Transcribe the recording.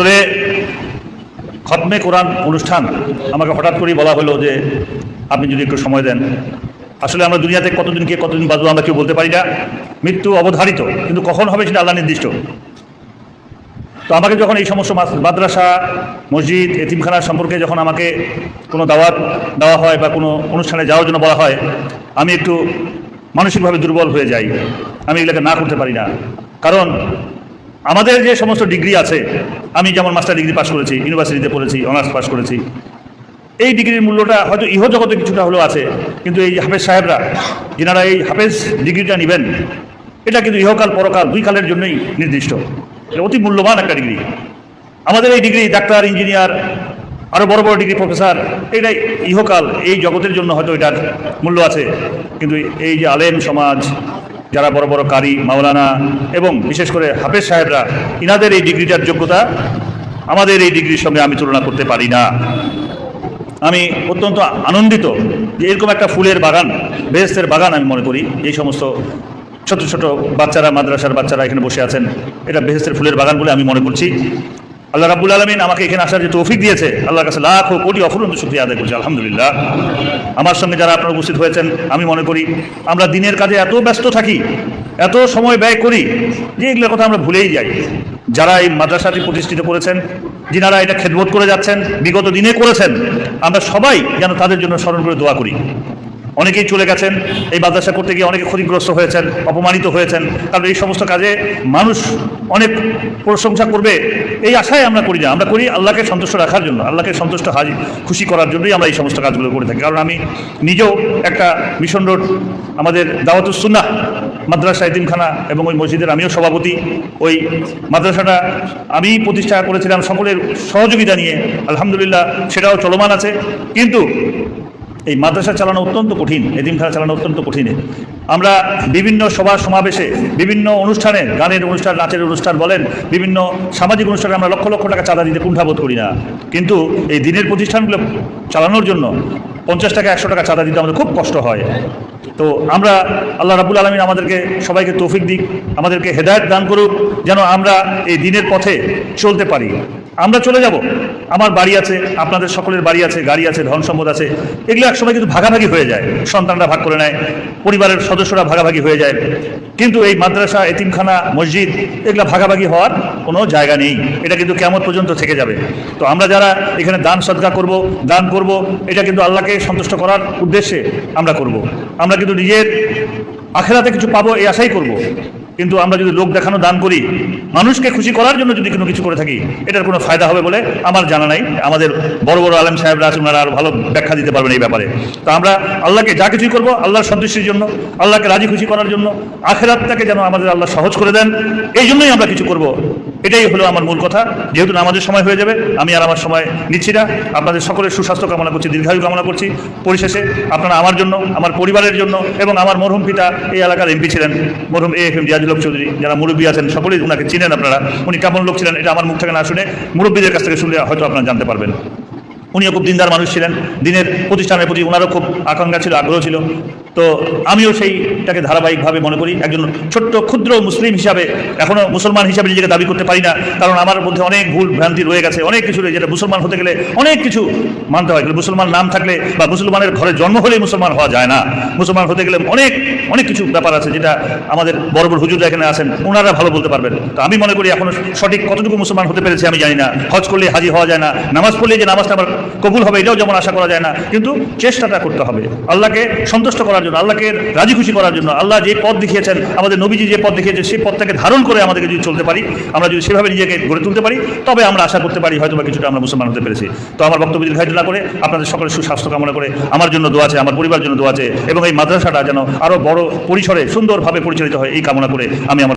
আসলে খতমে কোরআন অনুষ্ঠান আমাকে হঠাৎ করেই বলা হলো যে আপনি যদি একটু সময় দেন। আসলে আমরা দুনিয়াতে কতদিন কে কতদিন বাঁচবো আমরা কেউ বলতে পারি না। মৃত্যু অবধারিত, কিন্তু কখন হবে সেটা আল্লাহ নির্দিষ্ট। তো আমাকে যখন এই সমস্ত মাদ্রাসা, মসজিদ এতিমখানা সম্পর্কে যখন আমাকে কোনো দাওয়াত দেওয়া হয় বা কোনো অনুষ্ঠানে যাওয়ার জন্য বলা হয়, আমি একটু মানসিকভাবে দুর্বল হয়ে যাই। আমি এগুলোকে না করতে পারি না। কারণ আমাদের যে সমস্ত ডিগ্রি আছে, আমি যেমন মাস্টার ডিগ্রি পাশ করেছি ইউনিভার্সিটিতে পড়েছি অনার্স পাশ করেছি, এই ডিগ্রির মূল্যটা হয়তো ইহ জগতে কিছুটা হলেও আছে, কিন্তু এই হাফেজ সাহেবরা, যেনারা এই হাফেজ ডিগ্রিটা নেবেন, এটা কিন্তু ইহকাল, পরকাল, দুই কালের জন্যই নির্দিষ্ট। এটা অতি মূল্যবান একটা ডিগ্রি। আমাদের এই ডিগ্রি ডাক্তার, ইঞ্জিনিয়ার আরও বড় বড় ডিগ্রি প্রফেসর এটাই ইহকাল, এই জগতের জন্য হয়তো এটার মূল্য আছে। কিন্তু এই যে আলেম সমাজ, যারা বড় বড় কারি, মাওলানা এবং বিশেষ করে হাফেজ সাহেবরা, ইনাদের এই ডিগ্রিটার যোগ্যতা আমাদের এই ডিগ্রির সঙ্গে আমি তুলনা করতে পারি না। আমি অত্যন্ত আনন্দিত যে এরকম একটা ফুলের বাগান, বেহেস্তের বাগান আমি মনে করি, এই সমস্ত ছোট ছোট বাচ্চারা, মাদ্রাসার বাচ্চারা এখানে বসে আছেন, এটা বেহেস্তের ফুলের বাগান বলে আমি মনে করছি। আল্লাহ রাবুল আলমিন আমাকে এখানে আসার যে তৌফিক দিয়েছে, আল্লাহর কাছে লাখ কোটি অফুরন্ত শুক্রিয়া আদায় করছি, আলহামদুলিল্লাহ। আমার সঙ্গে যারা আপনারা উপস্থিত হয়েছেন, আমি মনে করি আমরা দিনের কাজে এত ব্যস্ত থাকি, এত সময় ব্যয় করি যে এগুলোর কথা আমরা ভুলেই যাই। যারা এই মাদ্রাসাটি প্রতিষ্ঠিত করেছেন, যিনারা এটা খেদবোধ করে যাচ্ছেন, বিগত দিনে করেছেন, আমরা সবাই যেন তাদের জন্য স্মরণ করে দোয়া করি। অনেকেই চলে গেছেন, এই মাদ্রাসা করতে গিয়ে অনেকে ক্ষতিগ্রস্ত হয়েছেন, অপমানিত হয়েছেন। কারণ এই সমস্ত কাজে মানুষ অনেক প্রশংসা করবে। এই আশায় আমরা করি না। আমরা করি আল্লাহকে সন্তুষ্ট রাখার জন্য, আল্লাহকে সন্তুষ্ট হাজি, খুশি করার জন্যই আমরা এই সমস্ত কাজগুলো করে থাকি। কারণ আমি নিজেও একটা মিশন রোড, আমাদের দাওয়াতুসুন্নাহ মাদ্রাসা এতিমখানা এবং ওই মসজিদের আমিও সভাপতি। ওই মাদ্রাসাটা আমি প্রতিষ্ঠা করেছিলাম সকলের সহযোগিতা নিয়ে। আলহামদুলিল্লাহ সেটাও চলমান আছে। কিন্তু এই মাদ্রাসা চালানো অত্যন্ত কঠিন এতিমখানা চালানো অত্যন্ত কঠিন আমরা বিভিন্ন সভা সমাবেশে, বিভিন্ন অনুষ্ঠানে, গানের অনুষ্ঠান, নাচের অনুষ্ঠান বলেন, বিভিন্ন সামাজিক অনুষ্ঠানে আমরা লক্ষ লক্ষ টাকা চাঁদা দিতে কুণ্ঠাবোধ করি না। কিন্তু এই দিনের প্রতিষ্ঠানগুলো চালানোর জন্য পঞ্চাশ টাকা, একশো টাকা চাঁদা দিতে আমাদের খুব কষ্ট হয়। তো আমরা আল্লাহ রাবুল আলমিন আমাদেরকে সবাইকে তৌফিক দিক, আমাদেরকে হেদায়ত দান করুক, যেন আমরা এই দিনের পথে চলতে পারি। আমরা চলে যাব। আমার বাড়ি আছে, আপনাদের সকলের বাড়ি আছে, গাড়ি আছে, ধন সম্পদ আছে, এগুলো একসময় কিন্তু ভাগাভাগি হয়ে যায়, সন্তানরা ভাগ করে নেয়, পরিবারের সদস্যরা ভাগাভাগি হয়ে যায়। কিন্তু এই মাদ্রাসা, এতিমখানা, মসজিদ, এগুলো ভাগাভাগি হওয়ার কোনো জায়গা নেই। এটা কিন্তু কেমন পর্যন্ত থেকে যাবে। তো আমরা যারা এখানে দান সদকা করব, দান করব, এটা কিন্তু আল্লাহকে সন্তুষ্ট করার উদ্দেশ্যে আমরা করব। আমরা কিন্তু নিজের আখেরাতে কিছু পাবো, এই আশাই করব। কিন্তু আমরা যদি লোক দেখানো দান করি, মানুষকে খুশি করার জন্য যদি কোনো কিছু করে থাকি, এটার কোনো ফায়দা হবে বলে আমার জানা নাই। আমাদের বড় বড় আলম সাহেবরা আছে ওনারা আর ভালো ব্যাখ্যা দিতে পারবেন এই ব্যাপারে। তো আমরা আল্লাহকে যা কিছুই করব, আল্লাহর সন্তুষ্টির জন্য, আল্লাহকে রাজি খুশি করার জন্য, আখেরাতটাকে যেন আমাদের আল্লাহ সহজ করে দেন, এই জন্যই আমরা কিছু করব। এটাই হলো আমার মূল কথা। যেহেতু আমাদের সময় হয়ে যাবে, আমি আর আমার সময় নিচ্ছি না। আপনাদের সকলের সুস্বাস্থ্য কামনা করছি, দীর্ঘায়ু কামনা করছি। পরিশেষে আপনারা আমার জন্য, আমার পরিবারের জন্য এবং আমার মরহুম পিতা এই এলাকার এমপি ছিলেন, মরহুম A F M Ziazul Chowdhury. যারা মুরব্বী আছেন, সকলেই ওনাকে চিনেন আপনারা। উনি কেমন লোক ছিলেন, এটা আমার মুখ থেকে না শুনে মুরব্বীদের কাছ থেকে শুনলে হয়তো আপনারা জানতে পারবেন। উনিও খুব দিনদার মানুষ ছিলেন। দিনের প্রতিষ্ঠানের প্রতি ওনারও খুব আকাঙ্ক্ষা ছিল, আগ্রহ ছিল। তো আমিও সেইটাকে ধারাবাহিকভাবে মনে করি। একজন ছোট্ট, ক্ষুদ্র মুসলিম হিসাবে এখনও মুসলমান হিসাবে নিজেকে দাবি করতে পারি না। কারণ আমার মধ্যে অনেক ভুল ভ্রান্তি রয়ে গেছে, অনেক কিছু রয়েছে যেটা মুসলমান হতে গেলে অনেক কিছু মানতে হয়। মুসলমান নাম থাকলে বা মুসলমানের ঘরে জন্ম হলেই মুসলমান হওয়া যায় না। মুসলমান হতে গেলে অনেক অনেক কিছু ব্যাপার আছে যেটা আমাদের বড় বড় হুজুররা এখানে আছেন ওনারা ভালো বলতে পারবেন। তো আমি মনে করি এখনও সঠিক কতটুকু মুসলমান হতে পেরেছে আমি জানি না। হজ করলে হাজি হওয়া যায় না, নামাজ পড়লে যে নামাজটা আমার কবুল হবে এটাও যেমন আশা করা যায় না, কিন্তু চেষ্টাটা করতে হবে। আল্লাহকে সন্তুষ্ট করার জন্য, আল্লাহকে রাজি খুশি করার জন্য, আল্লাহ যে পথ দেখিয়েছেন, আমাদের নবীজি যে পথ দেখিয়েছেন, সেই পথটাকে ধারণ করে আমাদেরকে যদি চলতে পারি, আমরা যদি সেভাবে নিজেকে গড়ে তুলতে পারি, তবে আমরা আশা করতে পারি হয়তো বা কিছুটা আমরা মুসলমান হতে পেরেছি। তো আমার বক্তব্য দীর্ঘায়িত না করে, আপনাদের সকলের সুস্বাস্থ্য কামনা করে আমার জন্য দোয়া আছে, আমার পরিবার জন্য দোয়া আছে, এবং এই মাদ্রাসাটা যেন আরও বড় পরিসরে সুন্দরভাবে পরিচালিত হয়, এই কামনা করে আমি আমার